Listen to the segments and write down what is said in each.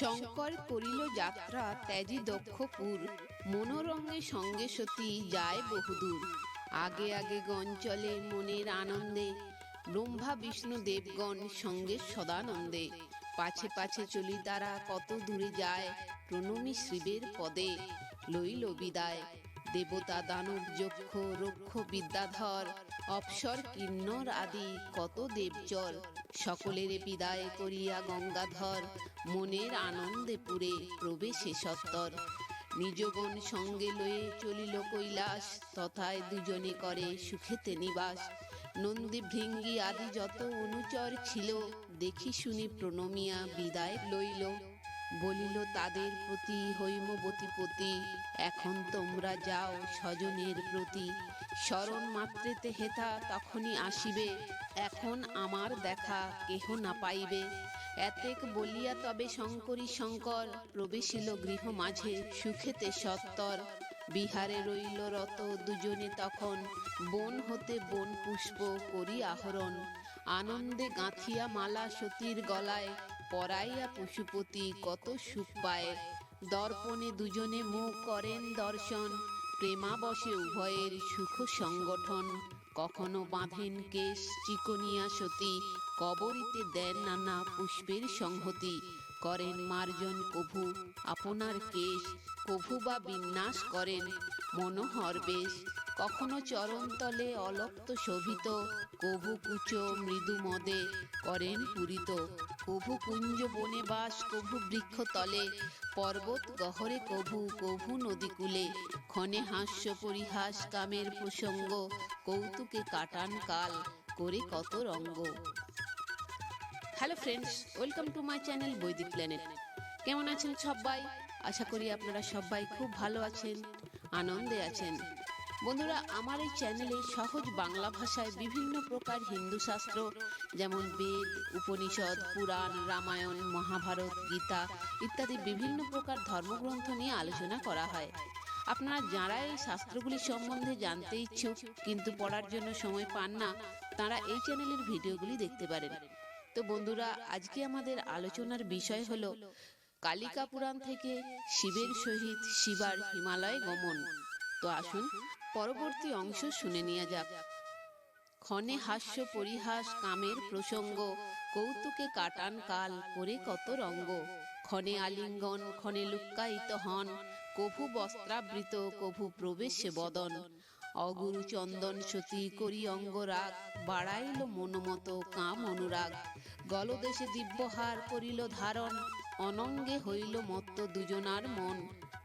শঙ্কর করিল যাত্রা ত্যাজি দক্ষপুর মনোরমে সঙ্গে সতী যায় বহুদূর। আগে আগে গণ চলে মনের আনন্দে। ব্রহ্মা, বিষ্ণু, দেবগণ সঙ্গে সদানন্দে। পাছে পাছে চলি তারা কত দূরে যায়, প্রণমী শিবের পদে। লইল বিদায়। দেবতা দানব যক্ষ, রক্ষ বিদ্যাধর, অপসর, কিন্নর আদি কত দেবচর সকলের বিদায় করিয়া গঙ্গাধর, মনের আনন্দে পুরে প্রবেশে সত্তর। নিজগণ সঙ্গে লয়ে চলিল কৈলাস, তথায় দুজনে করে সুখেতে নিবাস। নন্দী ভৃঙ্গি আদি যত অনুচর ছিল, দেখি শুনি প্রণমিয়া বিদায় লইল। বলিল, তাদের প্রতি হৈমবতীপতি এখন তোমরা যাও স্বজনের প্রতি। স্মরণ মাত্রেতে হেথা তখনই আসিবে, এখন আমার দেখা কেহ না পাইবে। এতেক বলিয়া তবে শঙ্করী শঙ্কর প্রবেশিল গৃহ মাঝে, সুখেতে সত্তর। বিহারে রইল রত দুজনে তখন, বন হতে বন পুষ্প করি আহরণ। আনন্দে গাঁথিয়া মালা সতীর গলায় পরাইয়া পশুপতি কত সুখ পায়। দর্পণে দুজনে মুখ করেন দর্শন, প্রেমাবশে উভয়ের সুখ সংগঠন। কখনো বাঁধেন কেশ, চিকনিয়া সতী, কবরিতে দেন নানা পুষ্পের সংহতি। করেন মার্জন কভু, আপনার কেশ, কভু বা বিন্যাস করেন, মনোহর বেশ। কখনো চরণতলে অলক্ত শোভিত, কভু কুচ মৃদু মদে করেন পুরিত। কভু কুঞ্জ বনে বাস, কভু বৃক্ষ তলে, পর্বত গহরে কভু কভু নদীকূলে ক্ষণে হাস্য পরিহাস, কামের প্রসঙ্গ, কৌতুকে কাটান কাল, করে কত রঙ্গ। Hello friends welcome to my channel Vedic planet কেমন আছেন সবাই? আশা করি আপনারা সবাই খুব ভালো আছেন, আনন্দে আছেন। বন্ধুরা, আমার এই চ্যানেলে সহজ বাংলা ভাষায় বিভিন্ন প্রকার হিন্দু শাস্ত্র, যেমন বেদ, উপনিষদ, পুরাণ, রামায়ণ, মহাভারত, গীতা ইত্যাদি বিভিন্ন প্রকার ধর্মগ্রন্থ নিয়ে আলোচনা করা হয়। আপনারা যারা এই শাস্ত্রগুলি সম্বন্ধে জানতে ইচ্ছুক, কিন্তু পড়ার জন্য সময় পান না, তারা এই চ্যানেলের ভিডিওগুলি দেখতে পারেন। তো বন্ধুরা, আজকে আমাদের আলোচনার বিষয় হলো কালিকা পুরাণ থেকে শিবের সহিত শিবার হিমালয় গমন। তো আসুন, পরবর্তী অংশ শুনে নেওয়া যাক। ক্ষণে হাস্য পরিহাস কামের প্রসঙ্গ, কৌতুকে কাটান কাল করে কত রঙ্গ। ক্ষণে আলিঙ্গন, ক্ষণে লুক্কায়িত হন, কভু বস্ত্রাবৃত, কভু প্রবেশে বদন। অগুরু চন্দন সতী করি অঙ্গরাগ, বাড়াইল মনোমত কাম অনুরাগ। গলদেশে দিব্যহার করিল ধারণ, অনঙ্গে হইল মত্ত দুজনার মন।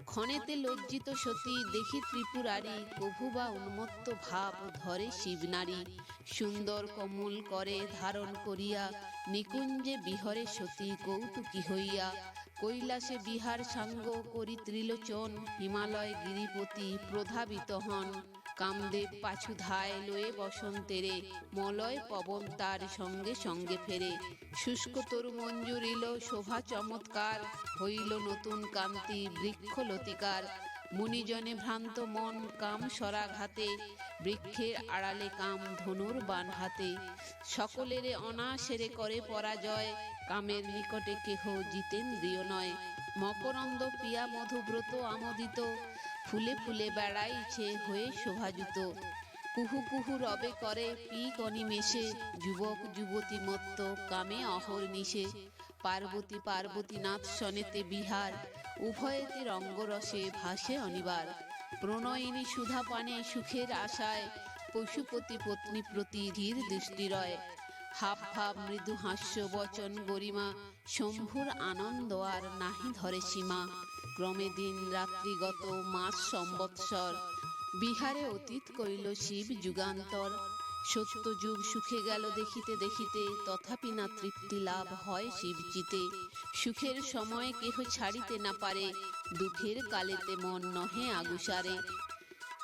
ক্ষণেতে লজ্জিত সতী দেখি ত্রিপুরারি কভু বা উন্মত্ত ভাব ধরে শিবনারী সুন্দর কমল করে ধারণ করিয়া, নিকুঞ্জে বিহরে সতী কৌতুকী হইয়া। কৈলাসে বিহার সাঙ্গ করি ত্রিলোচন, হিমালয় গিরিপতি প্রধাবিত হন। কামদেব পাছু ধায় লয়ে বসন্তেরে, মলয় পবন তার সঙ্গে সঙ্গে ফেরে। শুষ্ক তরু মঞ্জুরিল শোভা চমৎকার, হইল নতুন কান্তি বৃক্ষ লতিকার মুনিজনে ভ্রান্ত মন কাম সরাঘাতে, বৃক্ষের আড়ালে কাম ধনুর বান হাতে সকলেরে অনাসেরে করে পরাজয়, কামের নিকটে কেহ জিতেন্দ্রিয় নয়। মকরন্দ প্রিয়া মধুব্রত আমোদিত ফুলে ফুলে বেড়াইছে হয়ে শোভাযুত কুহু কুহু রবে করে পিক অনিমেষে, যুবক যুবতী মত্ত কামে অহর্নিশে পার্বতী পার্বতীনাথ সনেতে বিহার, উভয়েতে রঙ্গরসে ভাসে অনিবার। প্রণয়িনী সুধা পানে সুখের আশায়, পশুপতি পত্নী প্রতি ধীর দৃষ্টিরয়। হাব ভাব মৃদু হাস্য বচন গরিমা, শম্ভুর আনন্দ আর নাহি ধরে সীমা। ক্রমে দিন রাত্রিগত মাস সম্বৎসর। বিহারে অতীত করিল শিব যুগান্তর। সত্য যুগ সুখে গেল দেখিতে দেখিতে, তথাপি না তৃপ্তি লাভ হয় শিবজিতে। সুখের সময় কেহ ছাড়িতে না পারে, দুঃখের কালেতে মন নহে আগুসারে।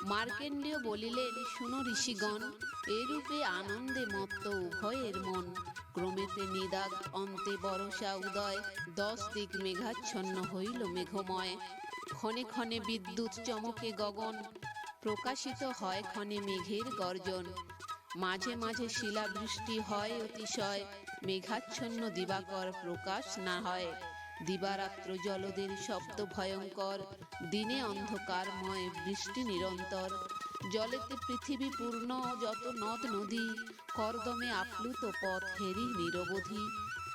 মার্কেন্ডেয় বলিলেন, শুনো ঋষিগণ, এরূপে আনন্দে মত্ত উভয়ের মন। ক্রমেতে নিদাগ অন্তে বরসা উদয়, দশ দিক মেঘাচ্ছন্ন হইল মেঘময়। ক্ষণে ক্ষণে বিদ্যুৎ চমকে গগন, প্রকাশিত হয় ক্ষণে মেঘের গর্জন। মাঝে মাঝে শিলাবৃষ্টি হয় অতিশয়, মেঘাচ্ছন্ন দিবাকর প্রকাশ না হয়। দিবারাত্র জলদের শব্দ ভয়ঙ্কর, দিনে অন্ধকারময় বৃষ্টি নিরন্তর। জলেতে পৃথিবী পূর্ণ, যত নদ নদী করদমে আপ্লুত পথ হেরি নিরবধি।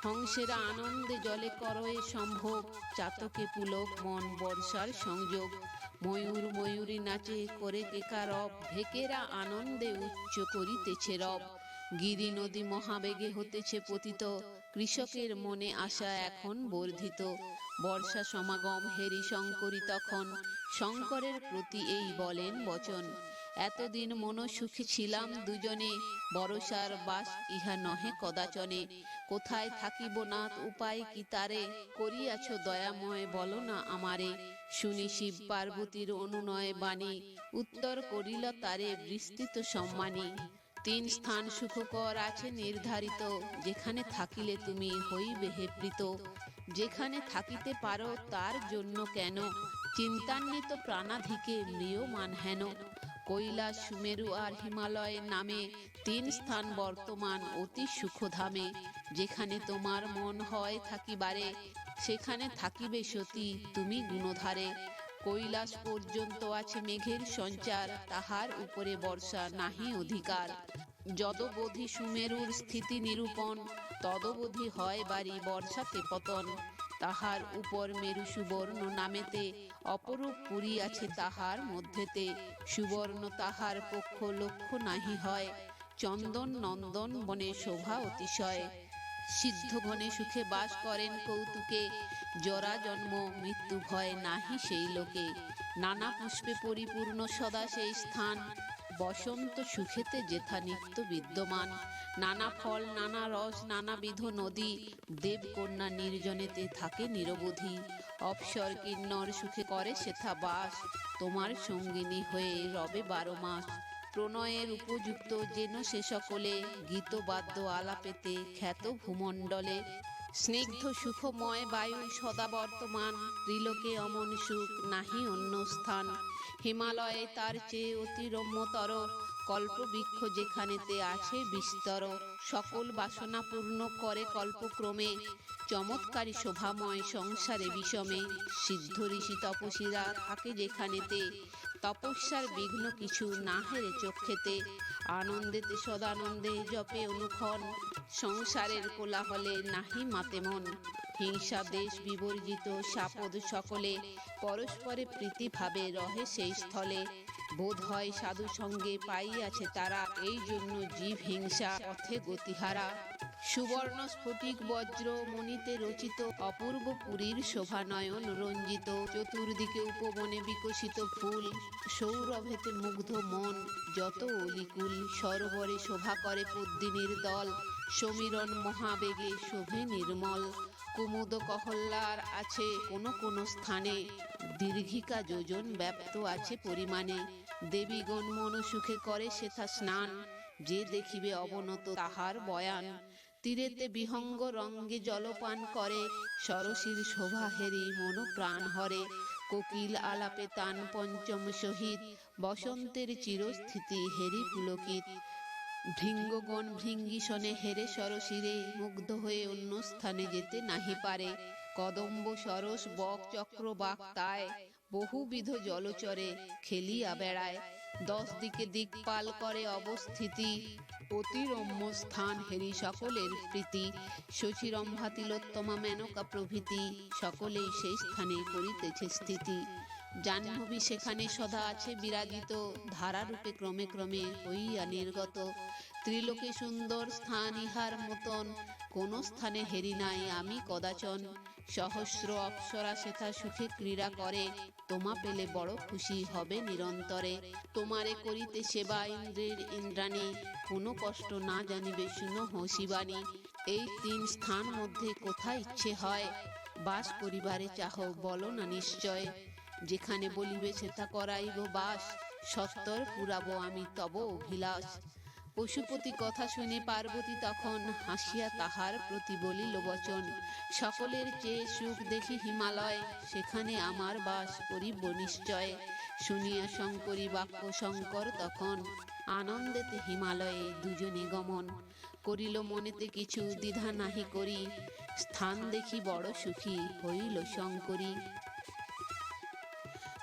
হংসেরা আনন্দে জলে করয়ে সম্ভব চাতকে পুলক মন বর্ষার সংযোগ। ময়ূর ময়ূরী নাচে করে কেকারব ভেকেরা আনন্দে উচ্চ করিতেছে রব। গিরি নদী মহাবেগে হতেছে পতিত কৃষকের মনে আশা এখন বর্ধিত। বর্ষা সমাগম হেরি শঙ্করী তখন। শঙ্করের প্রতি এই বলেন বচন। এতদিন মনসুখী ছিলাম দুজনে। বরসার বাস ইহা নহে কদাচনে। কোথায় থাকিব না, উপায় কি তারে? করিয়াছ দয়াময়, বলো না আমারে। শুনি শিব পার্বতীর অনুনয় বাণী। উত্তর করিল তারে বিস্তৃত সম্মানী। তিন স্থান সুখকর আছে নির্ধারিত। যেখানে থাকিলে তুমি হইবে হেপ্রিত যেখানে থাকিতে পারো তার জন্য কেন? চিন্তান্বিত প্রাণাধিকে মৃয়মান হেন। কৈলাস সুমেরু আর হিমালয় নামে তিন স্থান বর্তমান অতি সুখধামে। যেখানে তোমার মন হয় থাকিবারে, সেখানে থাকিবে সতী তুমি গুণধারে। কৈলাস পর্যন্ত আছে মেঘের সঞ্চার, তাহার উপরে বর্ষা নাহি অধিকার। যদবধি সুমেরুর স্থিতি নিরূপণ, তদবধি হয় বাড়ি বর্ষাতে পতন। তাহার উপর মেরু সুবর্ণ নামেতে, অপরূপ পুরী আছে তাহার মধ্যেতে। সুবর্ণ তাহার পক্ষ লক্ষ্য নাহি হয়, চন্দন নন্দন বনে শোভা অতিশয়। সিদ্ধ ঘনে সুখে বাস করেন কৌতুকে। জরা জন্ম, মৃত্যু ভয় নাহি সেই লোকে। নানা পুষ্পে পরিপূর্ণ সদা সেই স্থান। বসন্ত সুখেতে যেথা নিত্য বিদ্যমান। নানা ফল, নানা রস, নানাবিধ নদী। দেবকন্যা নির্জনেতে থাকে নিরবধি। অপসর কিন্নর সুখে করে সেথা বাস। তোমার সঙ্গিনী হয়ে রবে বারো মাস। প্রণয়ের উপযুক্ত যেন সে সকলে গীতবাদ্য আলাপেতে খ্যাত ভূমণ্ডলে। স্নিগ্ধ সুখময় বায়ু সদা বর্তমান, ত্রিলোকে অমন সুখ নাহি অন্য স্থান। হিমালয়ে তার চেয়ে অতি রম্যতর কল্পবৃক্ষ যেখানেতে আছে বিস্তর। সকল বাসনা পূর্ণ করে কল্পক্রমে, চমৎকারী শোভাময় সংসারে বিষমে। সিদ্ধ ঋষি তপসীরা থাকে যেখানেতে তপস্যার বিঘ্ন কিছু না হেরে চক্ষেতে আনন্দেতে সদানন্দে জপে অনুক্ষণ। সংসারের কোলাহলে নাহি মাতে মন। হিংসা দেশ বিবর্জিত, সাপদ সকলে পরস্পরে প্রীতিভাবে রহে সেই স্থলে। বোধ হয় সাধু সঙ্গে পাইয়াছে তারা এই জন্য জীব হিংসা, পথে গতিহারা। সুবর্ণ স্ফটিক বজ্র মণিতে রচিত অপূর্ব পুরীর শোভানয়ন রঞ্জিত। চতুর্দিকে উপবনে বিকশিত ফুল, সৌরভেতে মুগ্ধ মন, যত অলিকুল সরোবরে শোভা করে পদ্মিনীর দল। সমীরণ মহাবেগে শোভে নির্মল। কুমুদ কহল্লার আছে কোনো কোনো স্থানে। দীর্ঘিকা যোজন ব্যাপ্ত আছে পরিমাণে। দেবীগণ মনসুখে করে সেথা স্নান। যে দেখিবে অবনত তাহার বয়ান। তীরেতে বিহঙ্গ রঙ্গে জলপান করে। সরসীর শোভা হেরি মন প্রাণ হরে। কোকিল আলাপে তান পঞ্চম সহিত। বসন্তের চিরস্থিতি হেরি পুলকিত। ভৃঙ্গগণ ভৃঙ্গিসনে হেরে সরসিরে মুগ্ধ হয়ে অন্য স্থানে যেতে নাহি পারে। কদম্ব সরস বক চক্র বাক তায় বহুবিধ জলচরে খেলিয়া বেড়ায়। দশ দিকে দিকপাল করে অবস্থিতি, অতিরম্য স্থান হেরি সকলের প্রীতি। শশীরম্ভা তিলোত্তমা মেনকা প্রভৃতি, সকলেই সেই স্থানে করিতেছে স্থিতি। জাহ্নবী সেখানে সদা আছে বিরাজিত, ধারারূপে ক্রমে ক্রমে হইয়া নির্গত ত্রিলোকে সুন্দর স্থান ইহার মতন, কোন স্থানে হেরি নাই আমি কদাচন। সহস্র অপ্সরা সেথা সুখে ক্রীড়া করে, তোমা পেলে বড় খুশি হবে নিরন্তরে। তোমারে করিতে সেবা ইন্দ্রের ইন্দ্রাণী, কোনো কষ্ট না জানিবে শুনো হসিবাণী। এই তিন স্থান মধ্যে কোথায় ইচ্ছে হয়? বাস করিবারে চাহ বলো না নিশ্চয়। যেখানে বলিবে সেটা করাইব বাস, সত্তর পুরাবো আমি তব অভিলাষ। পশুপতি কথা শুনে পার্বতী তখন হাসিয়া তাহার প্রতি বলিল, বচন, সকলের চেয়ে সুখ দেখি হিমালয়, সেখানে আমার বাস করিব নিশ্চয়। শুনিয়া শঙ্করী বাক্য শঙ্কর তখন আনন্দেতে হিমালয়ে দুজনে গমন করিল, মনেতে কিছু দ্বিধা নাহি করি, স্থান দেখি বড় সুখী হইল শঙ্করী।